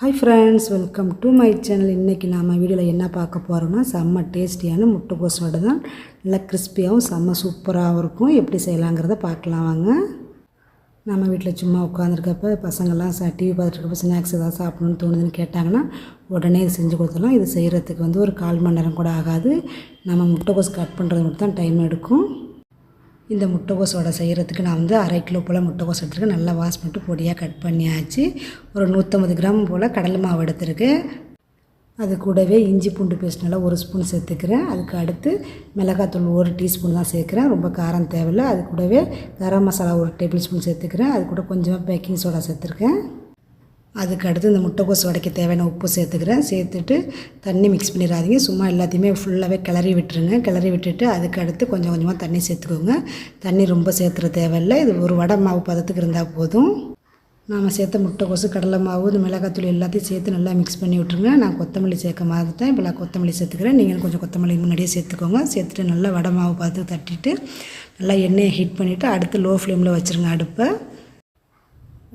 Hi friends welcome to my channel இன்றைக்கி நாம் வீடியோவில் என்ன பார்க்க போகிறோம்னா செம்ம டேஸ்டியான முட்டைக்கோஸ் வடை தான் நல்லா கிறிஸ்பியாகவும் செம்ம சூப்பராகவும் இருக்கும். எப்படி செய்யலாங்கிறத பார்க்கலாம் வாங்க. நம்ம வீட்டில் சும்மா உட்காந்துருக்கப்ப பசங்கள்லாம் ச டிவி பார்த்துருக்கப்ப ஸ்நாக்ஸ் ஏதாவது சாப்பிடணும்னு தோணுதுன்னு கேட்டாங்கன்னா உடனே இது செஞ்சு கொடுத்துடலாம். இது செய்கிறதுக்கு வந்து ஒரு கால் மணி நேரம் கூட ஆகாது. நம்ம முட்டைக்கோஸ் கட் பண்ணுறது மட்டும் தான் டைம் எடுக்கும். இந்த முட்டைக்கோஸ் வடை செய்கிறதுக்கு நான் வந்து அரை கிலோ போல் முட்டைகோஸ் எடுத்துருக்கேன். நல்லா வாஷ் பண்ணிட்டு பொடியாக கட் பண்ணியாச்சு. ஒரு நூற்றம்பது கிராம் போல் கடலை மாவு எடுத்துருக்கேன். அது கூடவே இஞ்சி பூண்டு பேஸ்ட் நல்லா ஒரு ஸ்பூன் சேர்த்துக்கிறேன். அதுக்கு அடுத்து மிளகாத்தூள் ஒரு டீஸ்பூன் தான் சேர்க்குறேன். ரொம்ப காரம் தேவையில்லை. அது கூடவே கரம் மசாலா ஒரு டேபிள் ஸ்பூன் சேர்த்துக்கிறேன். அது கூட கொஞ்சமாக பேக்கிங் சோடா சேர்த்துருக்கேன். அதுக்கு அடுத்து இந்த முட்டைக்கோஸ் வடைக்க தேவையான உப்பு சேர்த்துக்கிறேன். சேர்த்துட்டு தண்ணி மிக்ஸ் பண்ணிடாதீங்க. சும்மா எல்லாத்தையுமே ஃபுல்லாகவே கிளறி விட்டுருங்க. கிளறி விட்டுட்டு அதுக்கு அடுத்து கொஞ்சம் கொஞ்சமாக தண்ணி சேர்த்துக்கோங்க. தண்ணி ரொம்ப சேர்த்துற தேவையில்லை. இது ஒரு வடை மாவு பதத்துக்கு இருந்தால் போதும். நாம் சேர்த்த முட்டைக்கோசு கடலை மாவு இந்த மிளகாத்தூள் எல்லாத்தையும் சேர்த்து நல்லா மிக்ஸ் பண்ணி விட்ருங்க நான் கொத்தமல்லி சேர்க்க மாதிரிட்டேன் இப்போ நான் கொத்தமல்லி சேர்த்துக்கிறேன். நீங்கள் கொஞ்சம் கொத்தமல்லி முன்னாடியே சேர்த்துக்கோங்க. சேர்த்துட்டு நல்லா வடை மாவு பார்த்து தட்டிட்டு நல்லா எண்ணெயை ஹீட் பண்ணிவிட்டு அடுத்து லோ ஃப்ளேமில் வச்சுருங்க அடுப்பை.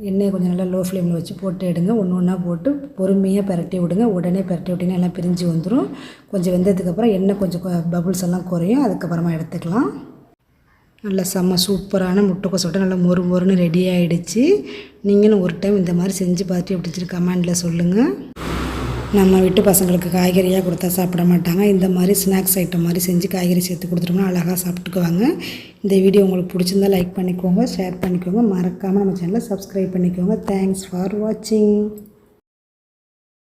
எண்ணெயை கொஞ்சம் நல்லா லோ ஃப்ளேமில் வச்சு போட்டு எடுங்க. ஒன்று ஒன்றா போட்டு பொறுமையாக பரட்டி விடுங்க. உடனே பரட்டி விட்டிங்கன்னா எல்லாம் பிரிஞ்சு வந்துடும் கொஞ்சம் வெந்ததுக்கப்புறம் எண்ணெய் கொஞ்சம் பபுள்ஸ் எல்லாம் குறையும். அதுக்கப்புறமா எடுத்துக்கலாம். நல்லா செம்ம சூப்பரான முட்டைக்கோஸ் விட்டு நல்லா மொறு மொறுன்னு ரெடி ஆகிடுச்சு நீங்களும் ஒரு டைம் இந்த மாதிரி செஞ்சு பார்த்துட்டு எப்படி கமெண்டில் சொல்லுங்கள் நம்ம விட்டு பசங்களுக்கு காய்கறியாக கொடுத்தா சாப்பிட மாட்டாங்க. இந்த மாதிரி ஸ்நாக்ஸ் ஐட்டம் மாதிரி செஞ்சு காய்கறி சேர்த்து கொடுத்துட்டோம்னா அழகாக சாப்பிட்டுக்குவாங்க. இந்த வீடியோ உங்களுக்கு பிடிச்சிருந்தா லைக் பண்ணிக்கோங்க ஷேர் பண்ணிக்கோங்க. மறக்காமல் நம்ம சேனலை சப்ஸ்கிரைப் பண்ணிக்கோங்க. தேங்க்ஸ் ஃபார் வாட்சிங்